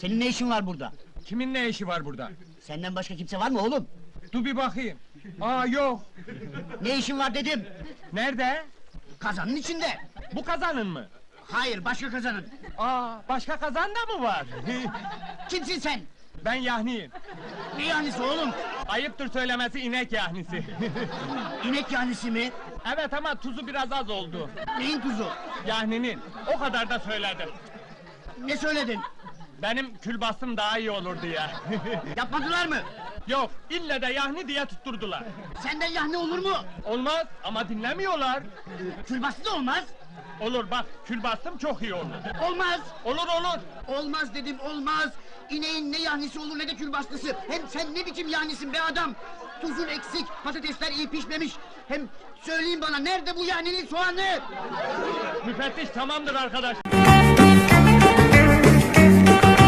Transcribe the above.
Senin ne işin var burada? Kimin ne işi var burada? Senden başka kimse var mı oğlum? Dur bir bakayım. Aa yok. Ne işin var dedim. Nerede? Kazanın içinde. Bu kazanın mı? Hayır, başka kazanın. Aa başka kazan da mı var? Kimsin sen? ben yahniyim. Ne yahnisi oğlum? Ayıptır söylemesi inek yahnisi. İnek yahnisi mi? evet ama tuzu biraz az oldu. Neyin tuzu? Yahninin. O kadar da söyledim. Ne söyledin? Benim külbastım daha iyi olur diye. Yapmadılar mı? Yok, ille de yahni diye tutturdular. Senden yahni olur mu? Olmaz ama dinlemiyorlar. Külbastı da olmaz. Olur bak, külbastım çok iyi olur. Olmaz. Olur olur. Olmaz dedim, olmaz. İneğin ne yahnisi olur ne de külbastısı. Hem sen ne biçim yahnisin be adam? Tuzun eksik, patatesler iyi pişmemiş. Hem söyleyin bana nerede bu yahninin soğanı? Müfettiş tamamdır arkadaş.